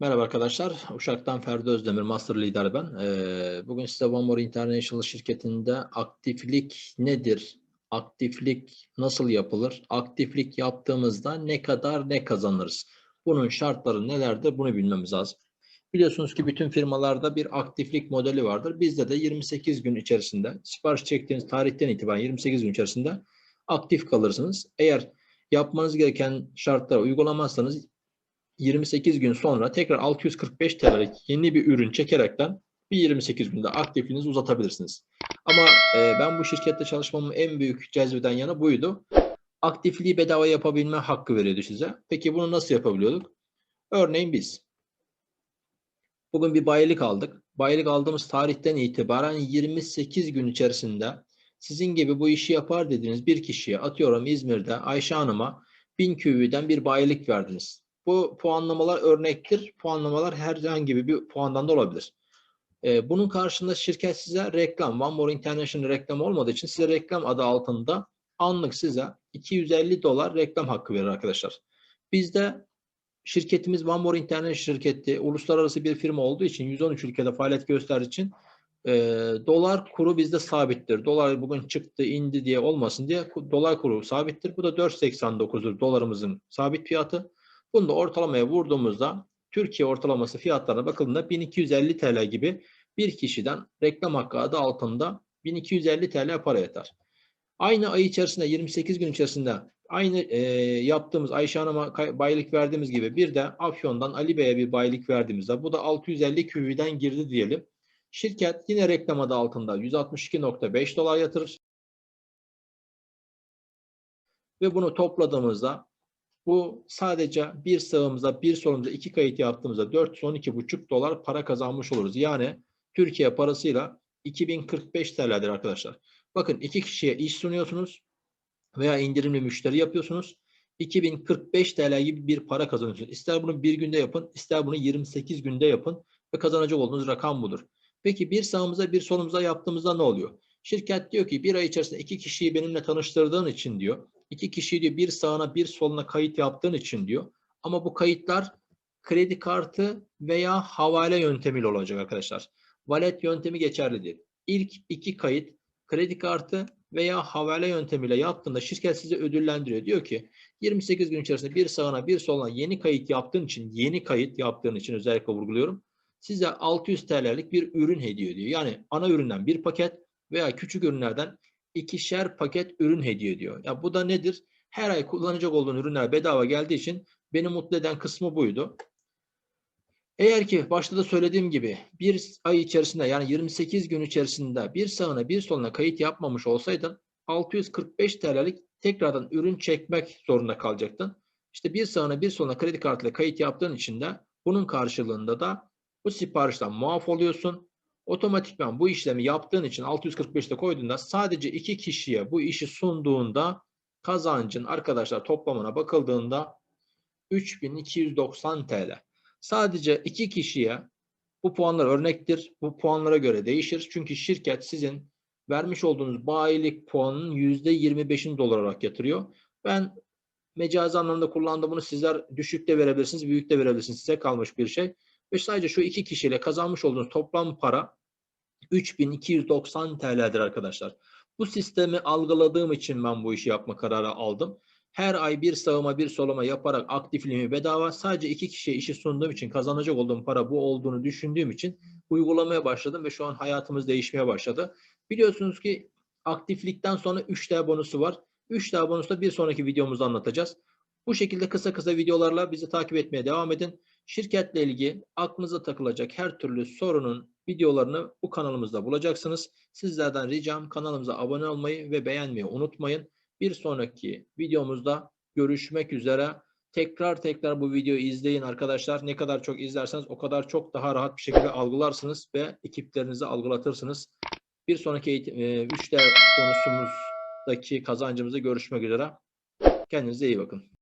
Merhaba arkadaşlar. Uşak'tan Ferdi Özdemir, Master Lider ben. Ee, bugün size One More International şirketinde aktiflik nedir? Aktiflik nasıl yapılır? Aktiflik yaptığımızda ne kadar ne kazanırız? Bunun şartları nelerdir? Bunu bilmemiz lazım. Biliyorsunuz ki bütün firmalarda bir aktiflik modeli vardır. Bizde de 28 gün içerisinde, sipariş çektiğiniz tarihten itibaren 28 gün içerisinde aktif kalırsınız. Eğer yapmanız gereken şartları uygulamazsanız 28 gün sonra tekrar 645 TL'lik yeni bir ürün çekerekten bir 28 günde aktifliğinizi uzatabilirsiniz. Ama e, ben bu şirkette çalışmamın en büyük cezbeden yanı buydu. Aktifliği bedava yapabilme hakkı veriyordu size. Peki bunu nasıl yapabiliyorduk? Örneğin biz bugün bir bayilik aldık. Bayilik aldığımız tarihten itibaren 28 gün içerisinde sizin gibi bu işi yapar dediğiniz bir kişiye atıyorum İzmir'de Ayşe Hanım'a 1000 QV'den bir bayilik verdiniz. Bu puanlamalar örnektir. Puanlamalar herhangi bir puandan da olabilir. Ee, bunun karşında şirket size reklam, One More International reklam olmadığı için size reklam adı altında anlık size 250 dolar reklam hakkı verir arkadaşlar. Bizde şirketimiz One More International şirketi uluslararası bir firma olduğu için 113 ülkede faaliyet gösterdiği için e, dolar kuru bizde sabittir. Dolar bugün çıktı indi diye olmasın diye dolar kuru sabittir. Bu da 4.89'dur dolarımızın sabit fiyatı. Bunu da ortalamaya vurduğumuzda Türkiye ortalaması fiyatlarına bakıldığında 1250 TL gibi bir kişiden reklam hakkı adı altında 1250 TL para yeter. Aynı ay içerisinde 28 gün içerisinde aynı e, yaptığımız Ayşe Hanım'a bayilik verdiğimiz gibi bir de Afyon'dan Ali Bey'e bir bayilik verdiğimizde bu da 650 QV'den girdi diyelim. Şirket yine reklam adı altında 162.5 dolar yatırır. Ve bunu topladığımızda bu sadece bir sağımıza bir solumuza iki kayıt yaptığımızda 412,5 dolar para kazanmış oluruz. Yani Türkiye parasıyla 2045 TL'dir arkadaşlar. Bakın iki kişiye iş sunuyorsunuz veya indirimli müşteri yapıyorsunuz. 2045 TL gibi bir para kazanıyorsunuz. İster bunu bir günde yapın, ister bunu 28 günde yapın ve kazanacak olduğunuz rakam budur. Peki bir sağımıza bir solumuza yaptığımızda ne oluyor? Şirket diyor ki bir ay içerisinde iki kişiyi benimle tanıştırdığın için diyor iki kişiyi diyor bir sağına bir soluna kayıt yaptığın için diyor. Ama bu kayıtlar kredi kartı veya havale yöntemiyle olacak arkadaşlar. Valet yöntemi geçerli değil. İlk iki kayıt kredi kartı veya havale yöntemiyle yaptığında şirket sizi ödüllendiriyor. Diyor ki 28 gün içerisinde bir sağına bir soluna yeni kayıt yaptığın için, yeni kayıt yaptığın için özellikle vurguluyorum. Size 600 TL'lik bir ürün hediye ediyor. Yani ana üründen bir paket veya küçük ürünlerden ikişer paket ürün hediye ediyor. Ya bu da nedir? Her ay kullanacak olduğun ürünler bedava geldiği için beni mutlu eden kısmı buydu. Eğer ki başta da söylediğim gibi bir ay içerisinde yani 28 gün içerisinde bir sağına bir soluna kayıt yapmamış olsaydın 645 TL'lik tekrardan ürün çekmek zorunda kalacaktın. İşte bir sağına bir soluna kredi kartıyla kayıt yaptığın için de bunun karşılığında da bu siparişten muaf oluyorsun otomatikman bu işlemi yaptığın için 645'te koyduğunda sadece iki kişiye bu işi sunduğunda kazancın arkadaşlar toplamına bakıldığında 3290 TL. Sadece iki kişiye bu puanlar örnektir. Bu puanlara göre değişir. Çünkü şirket sizin vermiş olduğunuz bayilik puanının %25'ini dolar olarak yatırıyor. Ben mecazi anlamda kullandığım bunu sizler düşük de verebilirsiniz, büyük de verebilirsiniz. Size kalmış bir şey. Ve sadece şu iki kişiyle kazanmış olduğunuz toplam para 3290 TL'dir arkadaşlar. Bu sistemi algıladığım için ben bu işi yapma kararı aldım. Her ay bir sağıma bir soluma yaparak aktifliğimi bedava sadece iki kişiye işi sunduğum için kazanacak olduğum para bu olduğunu düşündüğüm için uygulamaya başladım ve şu an hayatımız değişmeye başladı. Biliyorsunuz ki aktiflikten sonra 3D bonusu var. 3D bonusu da bir sonraki videomuzda anlatacağız. Bu şekilde kısa kısa videolarla bizi takip etmeye devam edin. Şirketle ilgili aklınıza takılacak her türlü sorunun videolarını bu kanalımızda bulacaksınız. Sizlerden ricam kanalımıza abone olmayı ve beğenmeyi unutmayın. Bir sonraki videomuzda görüşmek üzere. Tekrar tekrar bu videoyu izleyin arkadaşlar. Ne kadar çok izlerseniz o kadar çok daha rahat bir şekilde algılarsınız ve ekiplerinizi algılatırsınız. Bir sonraki eğitim, 3D konusumuzdaki kazancımızda görüşmek üzere. Kendinize iyi bakın.